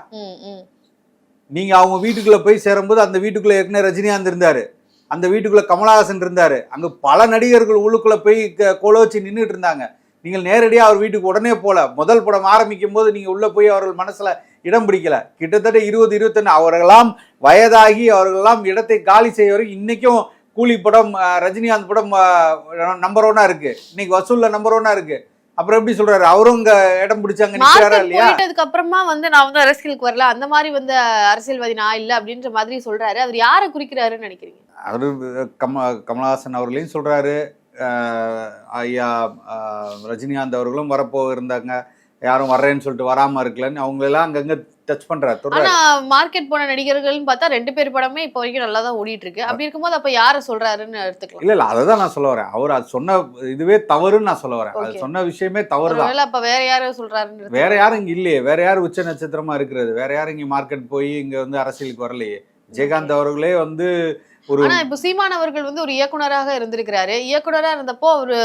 நீங்க அவங்க வீட்டுக்குள்ள போய் சேரும்போது அந்த வீட்டுக்குள்ள ஏற்கனவே ரஜினிகாந்த் இருந்தாரு. அந்த வீட்டுக்குள்ள கமலஹாசன் இருந்தாரு. அங்க பல நடிகர்கள் உள்ளுக்குள்ள போய் க- கோல வச்சு நின்றுட்டு இருந்தாங்க. நீங்கள் நேரடியா அவர் வீட்டுக்கு உடனே போல. முதல் படம் ஆரம்பிக்கும் போது நீங்க உள்ள போய் அவர்கள் மனசுல இடம் பிடிக்கல. கிட்டத்தட்ட இருபது இருபத்தொன்னு அவர்களெல்லாம் வயதாகி அவர்களெல்லாம் இடத்தை காலி செய்ய இன்னைக்கும் கூலி படம் ரஜினிகாந்த் படம் நம்பர் ஒன்னா இருக்கு. இன்னைக்கு வசூல்ல நம்பர் ஒன்னா இருக்கு. அப்புறம் எப்படி சொல்றாரு? அவரும் இங்க இடம் பிடிச்சாங்க நிக்கிறாரா இல்லையா? போயிட்டதுக்கு அப்புறமா வந்து நான் வந்து அரசியலுக்கு வரல. அந்த மாதிரி வந்து அரசியல்வாதி நான் இல்ல அப்படின்ற மாதிரி சொல்றாரு. அவர் யாரை குறிக்கிறாருன்னு நினைக்கிறீங்க? அவரு கம கமலஹாசன் அவர்களையும் சொல்றாரு. ஐயா ரஜினிகாந்த் அவர்களும் வரப்போ இருந்தாங்க. யாரும் வர்றேன்னு சொல்லிட்டு வராம இருக்கலன்னு அவங்களெல்லாம் அங்கங்க டச் பண்றாரு ஆனா மார்க்கெட் போன நடிகர்கள்னு பார்த்தா ரெண்டு பேர் படமே இப்போ வரைக்கும் நல்லா தான் ஓடிட்டு இருக்கு அப்படி இருக்கும்போது அப்ப யாரை சொல்றாருன்னு எடுத்துக்கலாம். இல்ல இல்ல அதை தான் நான் சொல்ல வரேன். அவர் அது சொன்ன இதுவே தவறுன்னு நான் சொல்ல வரேன். அது. சொன்ன விஷயமே தவறு தான். அப்ப வேற யாரும் சொல்றாருன்னு வேற யாரும் இங்க இல்லையே. வேற யாரும் உச்ச நட்சத்திரமா இருக்கிறது? வேற யாரும் இங்க மார்க்கெட் போய் இங்க வந்து அரசியலுக்கு வரலையே? விஜயகாந்த் அவர்களே வந்து ஆனா இப்போ சீமான் அவர்கள் வந்து ஒரு இயக்குனராக இருந்திருக்கிறாரு. இயக்குனரா இருந்தப்போ அவரு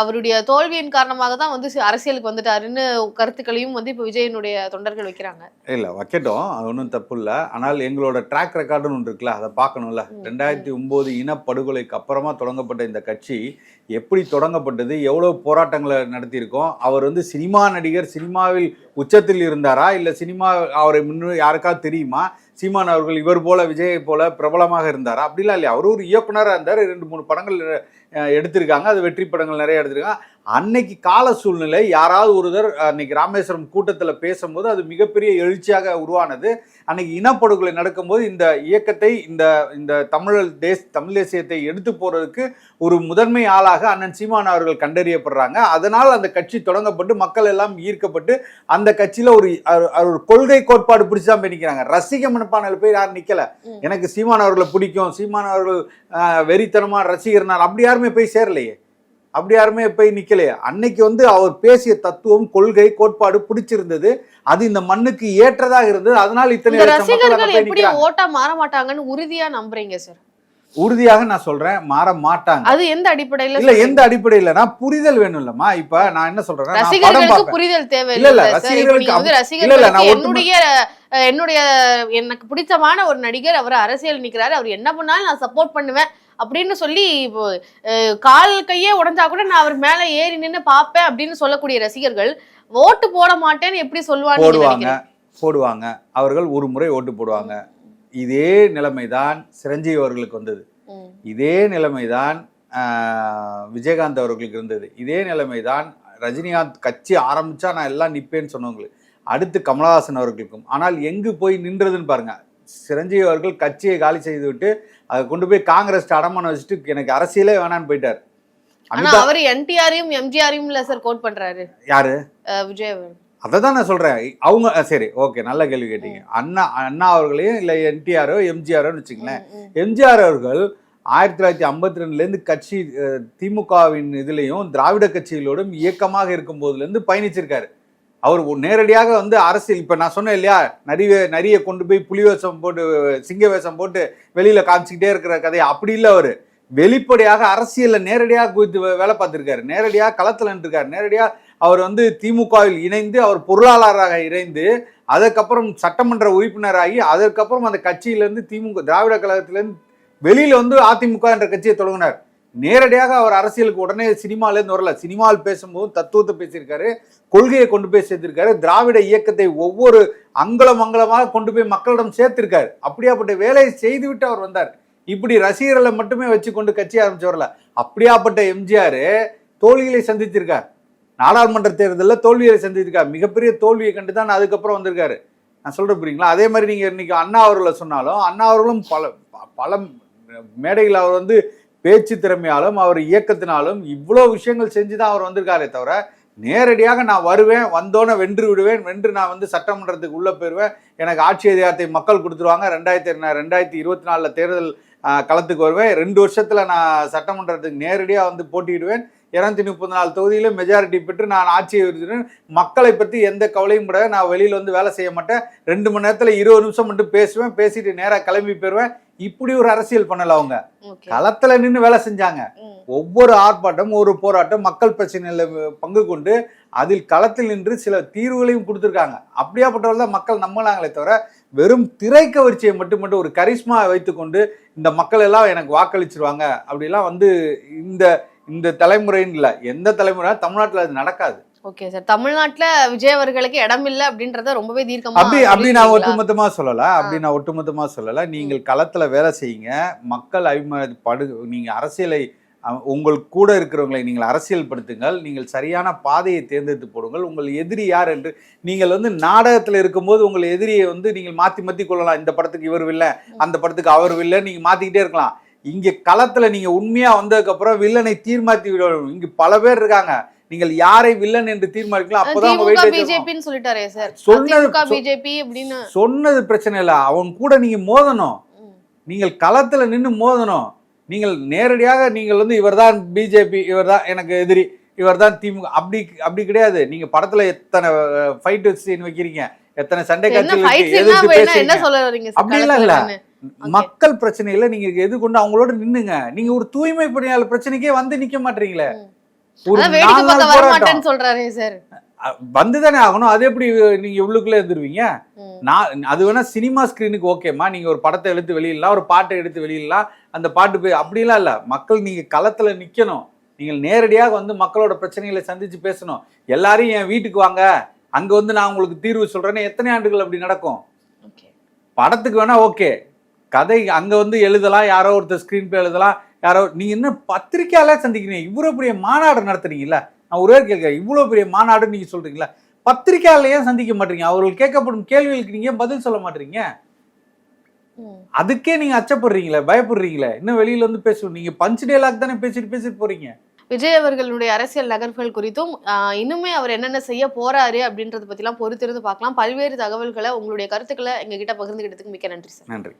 அவருடைய தோல்வியின் காரணமாக தான் வந்து அரசியலுக்கு வந்துட்டாருன்னு கருத்துக்களையும் வந்து இப்போ விஜயனுடைய தொண்டர்கள் வைக்கிறாங்க. இல்ல வைக்கட்டும். அது ஒன்றும் தப்பு இல்லை. ஆனால் எங்களோட ட்ராக் ரெக்கார்டுன்னு ஒன்று இருக்குல்ல அதை பார்க்கணும்ல. ரெண்டாயிரத்தி ஒன்பது இனப்படுகொலைக்கு அப்புறமா தொடங்கப்பட்ட இந்த கட்சி எப்படி தொடங்கப்பட்டது எவ்வளவு போராட்டங்களை நடத்தியிருக்கோம் அவர் வந்து சினிமா நடிகர் சினிமாவில் உச்சத்தில் இருந்தாரா இல்ல சினிமா அவரை முன்னு யாருக்காவது தெரியுமா? சீமான் அவர்கள் இவர் போல விஜயை போல பிரபலமாக இருந்தாரா? அப்படிலாம் இல்லையா? அவர் ஒரு இயக்குனராக இருந்தார். ரெண்டு மூணு படங்கள் எடுத்திருக்காங்க. அது வெற்றி படங்கள் நிறைய எடுத்திருக்காங்க. அன்னைக்கு கால சூழ்நிலை யாராவது ஒருத்தர் அன்னைக்கு ராமேஸ்வரம் கூட்டத்தில் பேசும்போது அது மிகப்பெரிய எழுச்சியாக உருவானது. அன்னைக்கு இனப்படுகொலை நடக்கும்போது இந்த இயக்கத்தை இந்த இந்த தமிழ் தேச தமிழ் தேசியத்தை எடுத்து போறதுக்கு ஒரு முதன்மை ஆளாக அண்ணன் சீமான் அவர்கள் கண்டறியப்படுறாங்க. அதனால் அந்த கட்சி தொடங்கப்பட்டு மக்கள் எல்லாம் ஈர்க்கப்பட்டு அந்த கட்சியில ஒரு ஒரு கொள்கை கோட்பாடு பிடிச்சு தான் போய் நிற்கிறாங்க ரசிக மனப்பானையில் போய் யாரும் நிக்கல. ம். எனக்கு சீமான் அவர்களை பிடிக்கும். சீமான் அவர்கள் ஆஹ், வெறித்தனமா ரசிகர்னார் அப்படி யாருமே போய் சேரலையே. அப்படி யாருமே போய் நிக்கலையே. அன்னைக்கு வந்து அவர் பேசிய தத்துவம் கொள்கை கோட்பாடு பிடிச்சிருந்தது. அது இந்த மண்ணுக்கு ஏற்றதாக இருந்தது. அதனால இத்தனை ரசிகர்கள் எப்படி. ஓட்டா மாற மாட்டாங்கன்னு உறுதியா நம்புறீங்க சார் உறுதியாக நான் சொல்றேன் மாற மாட்டாங்க. அது எந்த அடிப்படையில இல்ல எந்த அடிப்படையிலனா புரிதல் வேணும் இல்லம்மா இப்ப நான் என்ன படம் ரசிகர்களுக்கு புரிதல் தேவை இல்ல, இல்ல, ரசிகர்களுக்கு இல்ல, இல்ல, நான் ரசிகர்களுக்கு என்னுடைய என்னுடைய எனக்கு பிடித்தமான ஒரு நடிகர் அவர் அரசியல் நிக்கிறாரு. அவர் என்ன பண்ணாலும் நான் சப்போர்ட் பண்ணுவேன் அப்படின்னு சொல்லி இப்போ கால் கையே உடைஞ்சா கூட நான் அவர் மேல ஏறி நின்னு பாப்பேன் அப்படின்னு சொல்லக்கூடிய ரசிகர்கள் ஓட்டு போட மாட்டேன்னு எப்படி நினைக்கிறீங்க? போடுவாங்க. அவர்கள் ஒரு முறை ஓட்டு போடுவாங்க. இதே நிலைமைதான் சிரஞ்சீவி அவர்களுக்கு வந்தது. இதே நிலைமைதான் விஜயகாந்த் அவர்களுக்கு இருந்தது. இதே நிலைமைதான் ரஜினிகாந்த் கட்சி ஆரம்பிச்சா நான் எல்லாம் நிப்பேன்னு சொன்னவங்களுக்கு அடுத்து கமலஹாசன் அவர்களுக்கும். ஆனால் எங்கு போய் நின்றதுன்னு பாருங்க. சிரஞ்சீவி அவர்கள் கட்சியை காலி செய்து விட்டு அதை கொண்டு போய் காங்கிரஸ் அடமானம் வச்சுட்டு எனக்கு அரசியலே வேணான்னு போயிட்டார். அவர் என்டிஆரையும் எம்ஜிஆரையும் இல்ல சார் கோட் பண்றாரு. யாரு? விஜய். அதை தான் நான் சொல்றேன். அவங்க சரி ஓகே நல்ல கேள்வி கேட்டீங்க. அண்ணா அண்ணா அவர்களையும் இல்லை என்டிஆரோ எம்ஜிஆரோன்னு வச்சுங்களேன். எம்ஜிஆர் அவர்கள் ஆயிரத்தி தொள்ளாயிரத்தி ஐம்பத்தி ரெண்டுலேருந்து கட்சி திமுகவின் இதுலேயும் திராவிட கட்சிகளோடும் இயக்கமாக இருக்கும் போதுலேருந்து பயணிச்சிருக்காரு. அவர் நேரடியாக வந்து அரசியல் இப்போ நான் சொன்னேன் இல்லையா நிறைய நிறைய கொண்டு போய் புலி வேஷம் போட்டு சிங்க வேஷம் போட்டு வெளியில் காமிச்சிக்கிட்டே இருக்கிற கதையை அப்படி இல்லை அவர். வெளிப்படையாக அரசியலில் நேரடியாக குதித்து வே- வேலை பார்த்துருக்காரு. நேரடியாக களத்தில் நின்றுருக்காரு. நேரடியாக அவர் வந்து திமுகவில் இணைந்து அவர் பொருளாளராக இணைந்து அதுக்கப்புறம் சட்டமன்ற உறுப்பினராகி அதற்கப்புறம் அந்த கட்சியிலேருந்து திமுக திராவிட கழகத்திலேருந்து வெளியில் வந்து அதிமுக என்ற கட்சியை தொடங்கினார். நேரடியாக அவர் அரசியலுக்கு உடனே சினிமாலேருந்து வரல. சினிமாவில் பேசும்போது தத்துவத்தை பேசியிருக்காரு கொள்கையை கொண்டு போய் சேர்த்திருக்காரு திராவிட இயக்கத்தை ஒவ்வொரு அங்கலம் அங்கலமாக கொண்டு போய் மக்களிடம் சேர்த்திருக்காரு. அப்படியாப்பட்ட வேலையை செய்துவிட்டு அவர் வந்தார். இப்படி ரசிகர்களை மட்டுமே வச்சு கொண்டு கட்சி ஆரம்பிச்சு வரல அப்படியாப்பட்ட எம்ஜிஆர் தோல்விகளை சந்தித்திருக்கார் நாடாளுமன்ற தேர்தலில் தோல்வியை சந்திச்சிருக்காரு மிகப்பெரிய தோல்வியை கண்டு தான் அதுக்கப்புறம் வந்திருக்காரு. நான் சொல்கிறேன் புரியுங்களா? அதே மாதிரி நீங்கள் இன்றைக்கி அண்ணா அவர்களை சொன்னாலும் அண்ணா அவர்களும் பல பல மேடையில் அவர் வந்து பேச்சு திறமையாலும் அவர் இயக்கத்தினாலும் இவ்வளோ விஷயங்கள் செஞ்சு தான் அவர் வந்திருக்காரே தவிர நேரடியாக நான் வருவேன் வந்தோன்னே வென்று விடுவேன் வென்று நான் வந்து சட்டமன்றத்துக்கு உள்ளே போயிடுவேன் எனக்கு ஆட்சி அதிகாரத்தை மக்கள் கொடுத்துருவாங்க. ரெண்டாயிரத்தி ரெண்டாயிரத்தி இருபத்தி நாலில் தேர்தல் களத்துக்கு வருவேன். ரெண்டு வருஷத்தில் நான் சட்டமன்றத்துக்கு நேரடியாக வந்து போட்டியிடுவேன். இரநூத்தி முப்பத்தி நாலு தொகுதியில மெஜாரிட்டி பெற்று நான் ஆட்சியை விருதுறேன் மக்களை பற்றி எந்த கவலையும் கிடையாது நான் வெளியில் வந்து வேலை செய்ய மாட்டேன். ரெண்டு மணி நேரத்தில் இருபது நிமிஷம் மட்டும் பேசுவேன். பேசிட்டு நேராக கிளம்பி போயிடுவேன் இப்படி ஒரு அரசியல் பண்ணல அவங்க. களத்துல நின்று வேலை செஞ்சாங்க. ஒவ்வொரு ஆர்ப்பாட்டம் ஒரு போராட்டம் மக்கள் பிரச்சனையில பங்கு கொண்டு அதில் களத்தில் நின்று சில தீர்வுகளையும் கொடுத்துருக்காங்க. அப்படியாப்பட்டவர்கள் தான் மக்கள் நம்பினாங்களே தவிர வெறும் திரை கவர்ச்சியை மட்டும் மட்டும் ஒரு கரிஸ்மா வைத்துக்கொண்டு இந்த மக்கள் எல்லாம் எனக்கு வாக்களிச்சிருவாங்க. அப்படிலாம் வந்து இந்த இந்த தலைமுறைன்னு இல்லை. எந்த தலைமுறை தமிழ்நாட்டில் அது நடக்காது. ஓகே சார் தமிழ்நாட்டுல விஜய் அவர்களுக்கு இடம் இல்ல அப்படின்றத ரொம்பவே தீர்க்கமா அப்படி அப்படி நான்? ஒட்டுமொத்தமா சொல்லல. அப்படி நான் ஒட்டுமொத்தமா சொல்லல. நீங்கள் களத்துல வேலை செய்யுங்க. மக்கள் அபிமான படு நீங்க அரசியலை உங்கள் கூட இருக்கிறவங்களை நீங்கள் அரசியல் படுத்துங்கள் நீங்கள் சரியான பாதையை தேர்ந்தெடுத்து போடுங்கள். உங்கள் எதிரி யார் என்று நீங்கள் வந்து நாடகத்தில் இருக்கும்போது உங்கள் எதிரியை வந்து நீங்கள் மாத்தி மாத்தி கொள்ளலாம். இந்த படத்துக்கு இவர் வில்ல அந்த படத்துக்கு அவர் வில்ல நீங்க மாத்திக்கிட்டே இருக்கலாம். இங்க களத்துல நீங்க உண்மையா வந்ததுக்கு அப்புறம் வில்லனை தீர்மாத்தி விடணும் இங்க பல பேர் இருக்காங்க. நீங்கள் யாரை வில்லன் என்று தீர்மானிக்கலாம்? அப்போதான். பிஜேபின்னு சொல்லிட்டாரே சார். சொன்னது பிஜேபி அப்படின்னு சொன்னது பிரச்சனை இல்லை. அவன் கூட நீங்க மோதணும். நீங்கள் களத்துல நின்று மோதணும். நீங்கள் நேரடியாக நீங்கள் வந்து இவர்தான் பிஜேபி இவர்தான் எனக்கு எதிரி இவர்தான் திமுக அப்படி அப்படி கிடையாது. நீங்க படத்துல எத்தனை ஃபைட் சீன் வைக்கிறீங்க? எத்தனை சண்டை சீனா எதிர்த்து பேசுறீங்க? சார் அப்படிலாம் இல்ல. மக்கள் பிரச்சனையில நீங்க எதிர்கொண்டு அவங்களோட நின்னுங்க. நீங்க ஒரு தூய்மை பணியாளர் பிரச்சனைக்கே வந்து நிக்க மாட்டீங்களே. வந்துதானே ஆகணும். அது எப்படி நீங்க உள்ளுக்குள்ள இருந்துருவீங்க. நான் அது வேணா சினிமா ஸ்கிரீனுக்கு ஓகேம்மா. நீங்க ஒரு படத்தை எடுத்து வெளியிடலாம் ஒரு பாட்டை எடுத்து வெளியிடலாம். அந்த பாட்டு போய் அப்படிலாம் இல்ல. மக்கள் நீங்க களத்துல நிக்கணும். நீங்கள் நேரடியாக வந்து மக்களோட பிரச்சனைகளை சந்திச்சு பேசணும். எல்லாரையும் என் வீட்டுக்கு வாங்க. அங்க வந்து நான் உங்களுக்கு தீர்வு சொல்றேன்னு எத்தனை ஆண்டுகள் அப்படி நடக்கும். படத்துக்கு வேணா ஓகே. கதை அங்க வந்து எழுதலாம் யாரோ ஒருத்தர் ஸ்கிரீன் பிளே எழுதலாம் யாரோ நீங்க என்ன பத்திரிக்கையால சந்திக்கிறீங்க? இவ்வளவு பெரிய மாநாடு நடத்துறீங்கல்ல? நான் ஒரே கேட்கிறேன். இவ்வளவு பெரிய மாநாடு நீங்க சொல்றீங்களா பத்திரிக்கையால ஏன் சந்திக்க மாட்டீங்க? அவர்கள் கேட்கப்படும் கேள்விகளுக்கு நீங்க ஏன் பதில் சொல்ல மாட்டீங்க. அதுக்கே நீங்க அச்சப்படுறீங்களே பயப்படுறீங்களே? இன்னும் வெளியில வந்து பேசணும். நீங்க பஞ்ச் டேலாக் தானே பேசிட்டு பேசிட்டு போறீங்க. விஜய் அவர்களுடைய அரசியல் நகர்வுகள் குறித்தும் இன்னுமே அவர் என்னென்ன செய்ய போறாரு அப்படின்றத பத்திலாம் பொறுத்திருந்து பார்க்கலாம். பல்வேறு தகவல்களை உங்களுடைய கருத்துக்களை எங்ககிட்ட பகிர்ந்துக்கிட்டதுக்கு மிக்க நன்றி சார். நன்றி.